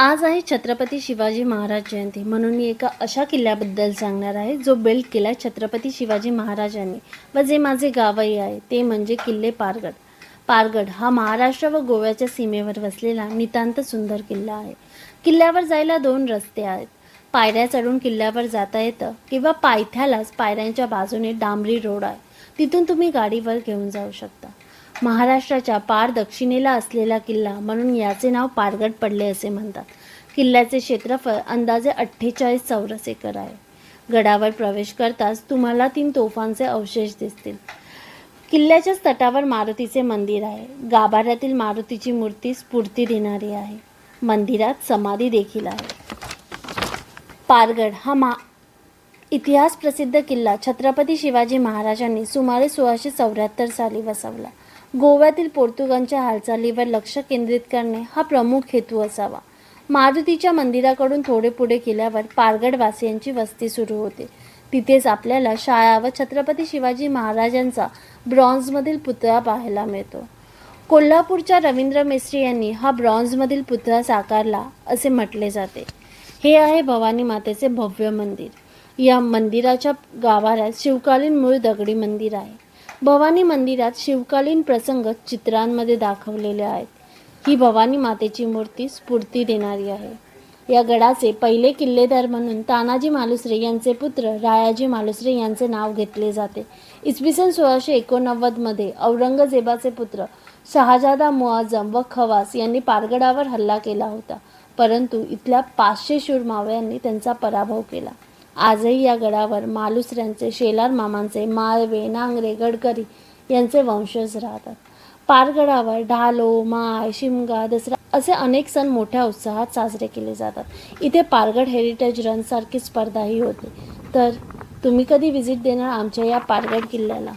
आज आहे छत्रपती शिवाजी महाराज जयंती. म्हणून मी एका अशा किल्ल्याबद्दल सांगणार आहे जो बिल्ड केला छत्रपती शिवाजी महाराजांनी. व जे माझे गावही आहे ते म्हणजे किल्ले पारगड. पारगड हा महाराष्ट्र व गोव्याच्या सीमेवर वसलेला नितांत सुंदर किल्ला आहे. किल्ल्यावर जायला दोन रस्ते आहेत. पायऱ्या चढून किल्ल्यावर जाता येतं किंवा पायथ्यालाच पायऱ्यांच्या बाजूने डांबरी रोड आहे. तिथून तुम्ही गाडीवर घेऊन जाऊ शकता. महाराष्ट्राच्या पार दक्षिणेला असलेला किल्ला म्हणून याचे नाव पारगड पडले असे म्हणतात. किल्ल्याचे क्षेत्रफळ अंदाजे अठ्ठेचाळीस चौरस एकर आहे. गडावर प्रवेश करताच तुम्हाला तीन तोफांचे अवशेष दिसतील. किल्ल्याच्याच तटावर मारुतीचे मंदिर आहे. गाभाऱ्यातील मारुतीची मूर्ती स्फूर्ती देणारी आहे. मंदिरात समाधी देखील आहे. पारगड हा मा इतिहास प्रसिद्ध किल्ला छत्रपती शिवाजी महाराजांनी सुमारे सोळाशे चौऱ्याहत्तर साली वसवला. गोव्यातील पोर्तुगांच्या हालचालीवर लक्ष केंद्रित करणे हा प्रमुख हेतू असावा. मारुतीच्या मंदिराकडून थोडे पुढे गेल्यावर पारगडवासियांची वस्ती सुरू होते. तिथेच आपल्याला शाळा व छत्रपती शिवाजी महाराजांचा ब्रॉन्झमधील पुतळा पाहायला मिळतो. कोल्हापूरच्या रवींद्र मिस्त्री यांनी हा ब्रॉन्झमधील पुतळा साकारला असे म्हटले जाते. हे आहे भवानी मातेचे भव्य मंदिर. या मंदिराच्या गाभाऱ्यात शिवकालीन मूळ दगडी मंदिर आहे. भवानी मंदिरात शिवकालीन प्रसंग चित्रांमध्ये दाखवलेले आहेत. ही भवानी मातेची मूर्ती स्फूर्ती देणारी आहे. या गडाचे पहिले किल्लेदार म्हणून तानाजी मालुसरे यांचे पुत्र रायाजी मालुसरे यांचे नाव घेतले जाते. इसवी सन सोळाशे एकोणनव्वदमध्ये औरंगजेबाचे पुत्र शहाजादा मुआझम व खवास यांनी पारगडावर हल्ला केला होता. परंतु इथल्या पाचशे शूर मावळ्यांनी त्यांचा पराभव केला. आजही या गडावर मालुसऱ्यांचे शेलार मामांचे माळवे नांगरे गडकरी यांचे वंशज राहतात. पारगडावर ढालो माय शिमगा दसरा असे अनेक सण मोठ्या उत्साहात साजरे केले जातात. इथे पारगड हेरिटेज रनसारखी स्पर्धाही होते. तर तुम्ही कधी व्हिजिट देणार आमच्या या पारगड किल्ल्याला?